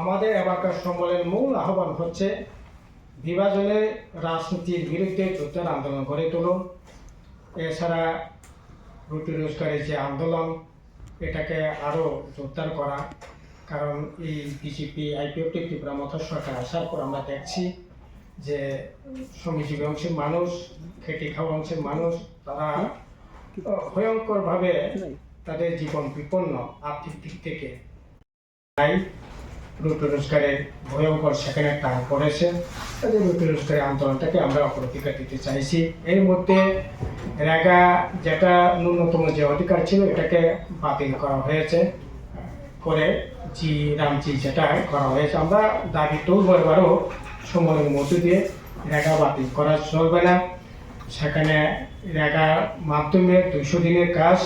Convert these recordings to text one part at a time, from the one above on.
আমাদের এবারকার সম্মেলনের মূল আহ্বান হচ্ছে বিভাজনের রাজনীতির বিরুদ্ধে যুদ্ধের আন্দোলন গড়ে তুলুন। এছাড়া রুটি রোজগারের যে আন্দোলন এটাকে আরও জোরদার করা কারণ এই বিজেপি আইপিএফটি ত্রিপুরা মতো সরকার আসার পর আমরা দেখছি যে শ্রমিকজীবী অংশের মানুষ খেটে খাওয়া অংশের মানুষ তারা ভয়ঙ্করভাবে তাদের জীবন বিপন্ন আর্থিক দিক থেকে। তাই রুটি রোজগারের ভয়ঙ্কর সেখানে টান পড়েছে। তাদের রুটি রোজগারের আন্দোলনটাকে আমরা অগ্রাধিকার দিতে চাইছি। এর মধ্যে রেগা যেটা ন্যূনতম যে অধিকার ছিল, এটাকে বাতিল করা হয়েছে। করে জি, রামজি যেটা করা হয়েছে। আমরা দাবি তুলব এবারও সময়ের মধ্য দিয়ে রেগা বাতিল করা চলবে না। সেখানে রেগার মাধ্যমে দুশো দিনের কাজ,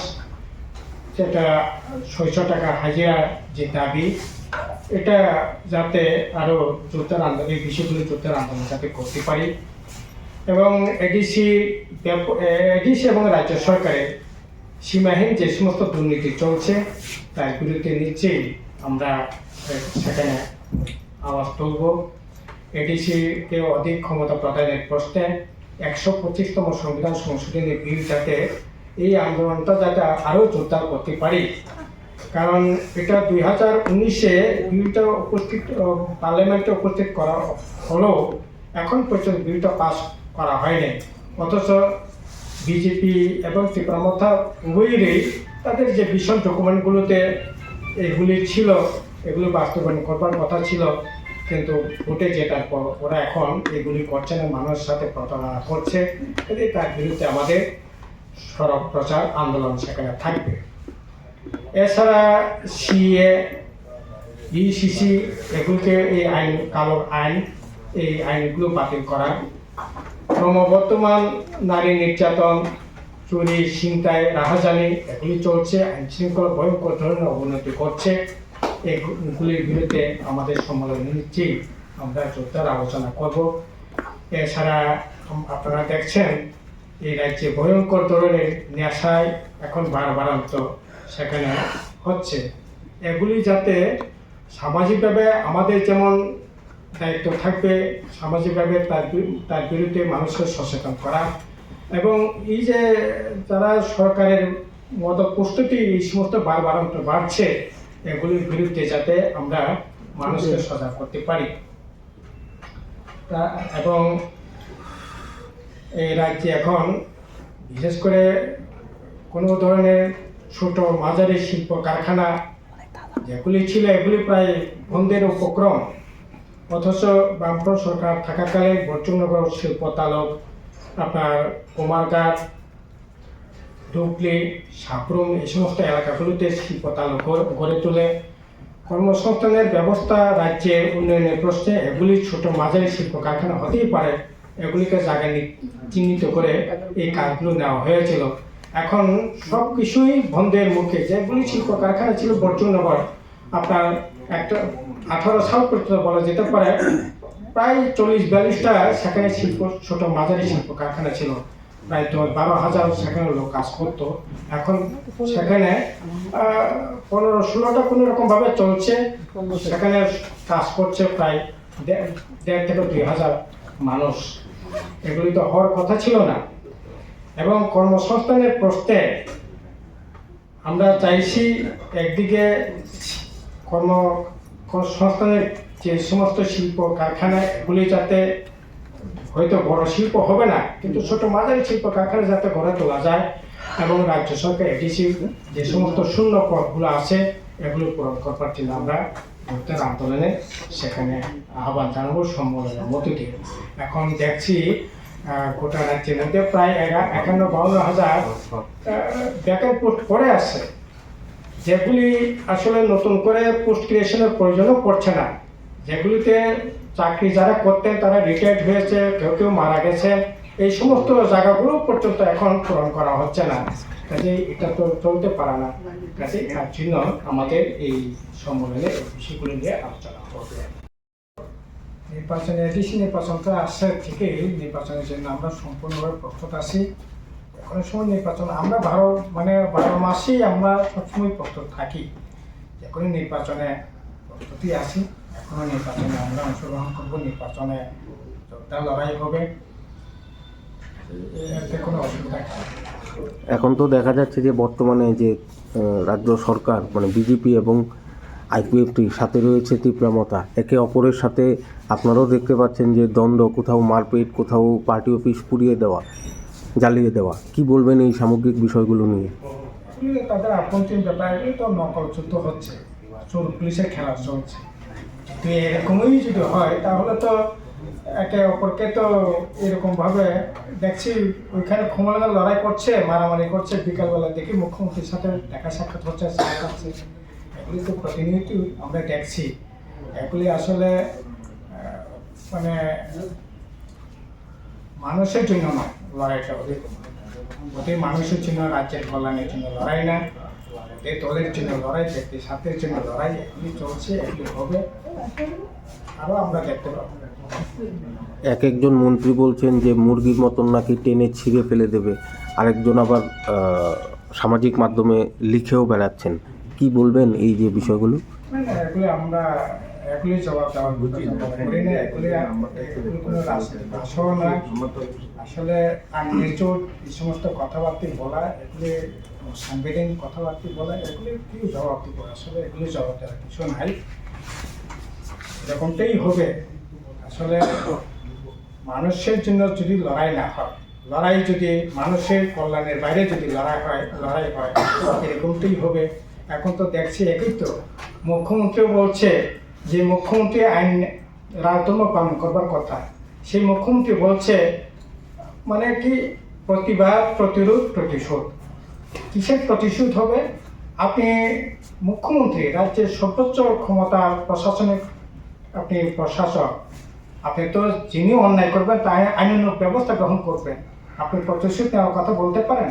যেটা ছয়শো টাকা হাজিরা যে দাবি এটা যাতে আরও জোরদার আন্দোলন, এই বিষয়গুলো জোরদার আন্দোলন যাতে করতে পারি। এবং এডিসি এডিসি এবং রাজ্য সরকারের সীমাহীন যে সমস্ত দুর্নীতি চলছে, তার বিরুদ্ধে নিশ্চয়ই আমরা সেখানে আওয়াজ তুলব। এডিসিকে অধিক ক্ষমতা প্রদানের প্রশ্নে একশো পঁচিশতম সংবিধান সংশোধনী বিল যাতে এই আন্দোলনটা যাতে আরও জোরদার করতে পারি কারণ এটা দুই হাজার উনিশে বিলটা উপস্থিত পার্লামেন্টে উপস্থিত করা হলেও এখন পর্যন্ত বিলটা পাস করা হয়নি অথচ বিজেপি এবং ত্রিপুরামথা উভয়েরই তাদের যে ভীষণ ডকুমেন্টগুলোতে এগুলি ছিল, এগুলি বাস্তবায়ন করবার কথা ছিল, কিন্তু ভোটে জেতার পর ওরা এখন এগুলি করছে না, মানুষের সাথে প্রতারণা করছে। তার বিরুদ্ধে আমাদের সড়ক প্রচার আন্দোলন সেখানে থাকবে। এছাড়া সিএ, ইসিসি এগুলোকে এই আইন, কালো আইন, এই আইনগুলো বাতিল করা। ক্রমবর্তমান নারী নির্যাতন, চুরি, ছিনতাই, রাহাজানি এগুলি চলছে আইন শৃঙ্খলা ভয়ঙ্কর ধরনের অবনতি করছে এগুলির বিরুদ্ধে আমাদের সম্মেলন নিচ্ছি আমরা জোরদার আলোচনা করব। এছাড়া আপনারা দেখছেন, এই রাজ্যে ভয়ঙ্কর ধরনের নেশায় এখন বাড়বাড়ান্ত সেখানে হচ্ছে। এগুলি যাতে সামাজিকভাবে আমাদের যেমন দায়িত্ব থাকবে, সামাজিকভাবে তার তার বিরুদ্ধে মানুষকে সচেতন করা এবং এই যে যারা সরকারের মতো প্রস্তুতি এই সমস্ত বারবার বাড়ছে, এগুলির বিরুদ্ধে যাতে আমরা মানুষকে সজাগ করতে পারি। তা- এবং এই রাজ্যে এখন বিশেষ করে কোনো ধরনের ছোট মাঝারি শিল্প কারখানা। যেগুলি ছিল এগুলি প্রায় বন্ধের উপক্রম। অথচ বামফ্রন্ট সরকার থাকাকালীন বর্জনগর শিল্প তালক আপনার কুমারঘাট ডুবলি সাবরুম এই সমস্ত এলাকাগুলিতে শিল্প তালক গড়ে- গড়ে তোলে। কর্মসংস্থানের ব্যবস্থা রাজ্যে উন্নয়নের প্রশ্নে এগুলি ছোট মাঝারি শিল্প কারখানা হতেই পারে। এগুলিকে জায়গা চিহ্নিত করে এই কাজগুলো নেওয়া হয়েছিল। এখন সব কিছুই বন্ধের মুখে। যেগুলি শিল্প কারখানা ছিল বর্জনগর আপনার একটা আঠারো সাল পর্যন্ত বলা যেতে পারে, প্রায় চল্লিশ বিয়াল্লিশটা সেখানে শিল্প, ছোট মাঝারি শিল্প কারখানা ছিল। প্রায় দশ বারো হাজার সেখানে লোক কাজ করতো। এখন সেখানে পনেরো ষোলোটা কোনো রকম ভাবে চলছে। সেখানে কাজ করছে প্রায় দেড় থেকে দুই হাজার মানুষ। এগুলি তো হওয়ার কথা ছিল না। এবং কর্মসংস্থানের প্রশ্নে আমরা চাইছি একদিকে কর্ম সংস্থানের যে সমস্ত শিল্প কারখানাগুলি যাতে হয়তো বড় শিল্প হবে না, কিন্তু ছোট মাঝারি শিল্প কারখানা যাতে গড়ে তোলা যায় এবং রাজ্য সরকার, এডিসি, যে সমস্ত শূন্য পদগুলো আছে, এগুলো পূরণ করবার জন্য আমরা ভোটের আন্দোলনে সেখানে আহ্বান জানাব, সম্মেলনের মধ্য দিয়ে। এখন দেখছি গোটা রাজ্যের মধ্যে প্রায় একান্ন বাউন্ন হাজার ব্যাকআপ পোস্ট পড়ে আছে। যেগুলি আসলে নতুন করে পোস্ট ক্রিয়েশনের প্রয়োজনও পড়ছে না। যেগুলিতে চাকরি যারা করতেন, তারা রিটায়ার্ড হয়েছে, কেউ কেউ মারা গেছে। এই সমস্ত জায়গাগুলো পর্যন্ত এখন পূরণ করা হচ্ছে না। কাজে এটা তো চলতে পারে না। কাজে এর জন্য আমাদের এই সম্মেলনে বিষয়গুলো নিয়ে আলোচনা হবে নির্বাচনে এডিসি নির্বাচনটা আসছে থেকেই নির্বাচনের জন্য আমরা সম্পূর্ণভাবে প্রস্তুত আছি। কোনো সময় নির্বাচন, আমরা বারো মানে বারো মাসেই আমরা সবসময় প্রস্তুত থাকি। যে কোনো নির্বাচনে প্রস্তুতি আছি, এখনও নির্বাচনে আমরা অংশগ্রহণ করব, নির্বাচনে যোদ্ধা লড়াই হবে। কোনো অসুবিধা এখন তো দেখা যাচ্ছে যে বর্তমানে যে রাজ্য সরকার মানে বিজেপি এবং আইপিএফটি সাথে রয়েছে তীব্রামতা একে অপরের সাথে আপনারাও দেখতে পাচ্ছেন যে দ্বন্দ্ব, কোথাও মারপিট, কোথাও পার্টি অফিস পুড়িয়ে দেওয়া, জ্বালিয়ে দেওয়া। কি বলবেন এই সামগ্রিক বিষয়গুলো নিয়ে? তাদের ব্যাপার তো হচ্ছে, চোর পুলিশের খেলা চলছে। তো এরকমই যদি হয়, তাহলে তো একে অপরকে তো এরকম ভাবে দেখছি, ওইখানে খুমলাঙ্গা লড়াই করছে, মারামারি করছে, বিকালবেলা দেখি মুখ্যমন্ত্রীর সাথে দেখা সাক্ষাৎ হচ্ছে। এগুলি তো প্রতিনিয়ত আমরা দেখছি। এগুলি আসলে মানে মানুষের জন্য নয়, লড়াইটা ওদের ওদের মানুষের জন্য, রাজ্যের কল্যাণের জন্য লড়াই না। ওদের দলের জন্য লড়াই ব্যক্তি স্বার্থের জন্য লড়াই, এগুলি চলছে, এগুলি হবে। আরও আমরা দেখতে পাবো। এক একজন মন্ত্রী বলছেন যে, মুরগির মতন নাকি টেনে ছিঁড়ে ফেলে দেবে। আরেকজন আবার সামাজিক মাধ্যমে লিখেও বেড়াচ্ছেন। কি বলবেন এই যে বিষয়গুলো? আমরা এগুলি জবাব দেওয়ার করি না এগুলি কোনো ভাষাও না। আসলে আনমেচুর এই সমস্ত কথাবার্তা বলা, এগুলি সাংবিধানিক কথাবার্তা বলা, এগুলি কি জবাব দিব আসলে এগুলি জবাব দেওয়ার কিছু নাই। এরকমটাই হবে। আসলে মানুষের জন্য যদি লড়াই না হয়, লড়াই যদি মানুষের কল্যাণের বাইরে যদি লড়াই হয় লড়াই হয়, এরকমটাই হবে। এখন তো দেখছি একই তো। মুখ্যমন্ত্রীও বলছে যে মুখ্যমন্ত্রী আইন রাজধর্ম পালন করবার কথা। সেই মুখ্যমন্ত্রী বলছে মানে কি প্রতিবাদ, প্রতিরোধ, প্রতিশোধ? কিসের প্রতিশোধ হবে? আপনি মুখ্যমন্ত্রী, রাজ্যের সর্বোচ্চ ক্ষমতা প্রশাসনিক আপনি প্রশাসক, আপনি তো যিনি অন্যায় করবেন, তাই আইনানুগ ব্যবস্থা গ্রহণ করবেন। আপনি প্রতিশোধ নেওয়ার কথা বলতে পারেন?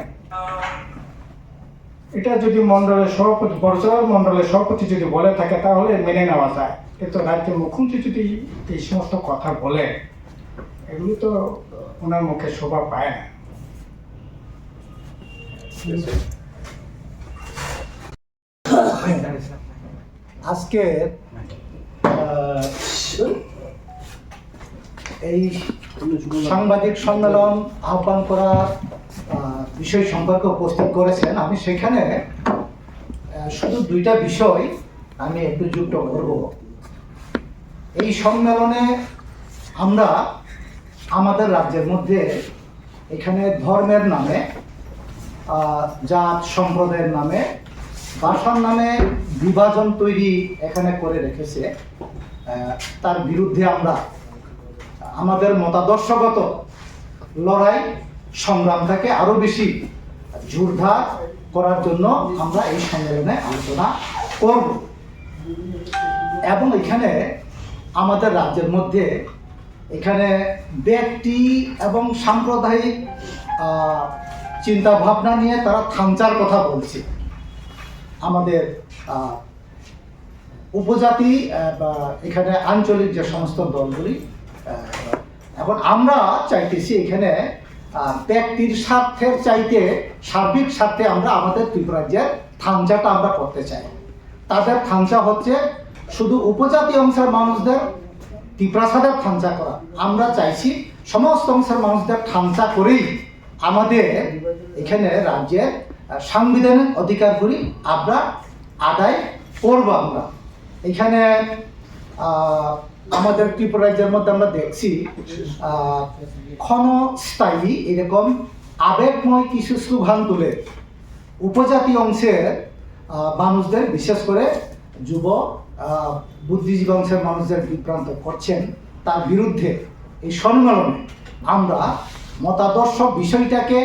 এটা যদি মন্ডলের সভাপতি বর্জর মন্ডলের সভাপতি যদি বলে থাকে তাহলে মেনে নেওয়া যায়। কিন্তু রাজ্যের মুখ্যমন্ত্রী যদি এই সমস্ত কথা বলে এগুলো তো ওনার মুখে শোভা পায় না। আজকে এই সাংবাদিক সম্মেলন আহ্বান আহ, বিষয় সম্পর্কে উপস্থিত করেছেন, আমি সেখানে শুধু দুইটা বিষয় আমি একটু যুক্ত করব। এই সম্মেলনে আমরা আমাদের রাজ্যের মধ্যে এখানে ধর্মের নামে জাত সম্প্রদায়ের নামে ভাষার নামে বিভাজন তৈরি এখানে করে রেখেছে। তার বিরুদ্ধে আমরা আমাদের মতাদর্শগত লড়াই সংগ্রামটাকে আরও বেশি জোরদার করার জন্য আমরা এই সম্মেলনে আলোচনা করব। এবং এখানে আমাদের রাজ্যের মধ্যে এখানে ব্যক্তি এবং সাম্প্রদায়িক চিন্তা ভাবনা নিয়ে তারা থামচার কথা বলছে। আমাদের উপজাতি বা এখানে আঞ্চলিক যে সমস্ত দলগুলি এখন আমরা চাইতেছি এখানে ব্যক্তির স্বার্থের চাইতে সার্বিক স্বার্থে আমরা আমাদের ত্রিপুরাজ্যের থামচাটা আমরা করতে চাই। তাদের থামচা হচ্ছে শুধু উপজাতি অংশের মানুষদের ত্রিপ্রাসাদের থামচা করা। আমরা চাইছি সমস্ত অংশের মানুষদের থামচা করেই আমাদের এখানে রাজ্যের সাংবিধানিক অধিকারগুলি আমরা আদায় করব আমরা। এখানে আমাদের ত্রিপুরা রাজ্যের মধ্যে আমরা দেখছি ক্ষণস্থায়ী এরকম আবেগময় কিছু স্লোগান তুলে। উপজাতি অংশের মানুষদের, বিশেষ করে যুব বুদ্ধিজীবী অংশের মানুষদের বিভ্রান্ত করছেন তার বিরুদ্ধে এই সম্মেলনে। আমরা মতাদর্শ বিষয়টাকে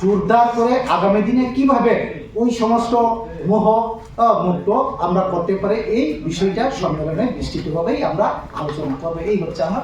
জোরদার করে আগামী দিনে কীভাবে ওই সমস্ত মোহ মুক্ত আমরা করতে পারি এই বিষয়টা সম্মেলনে নিশ্চিতভাবেই আমরা আলোচনা করব। এই হচ্ছে আমার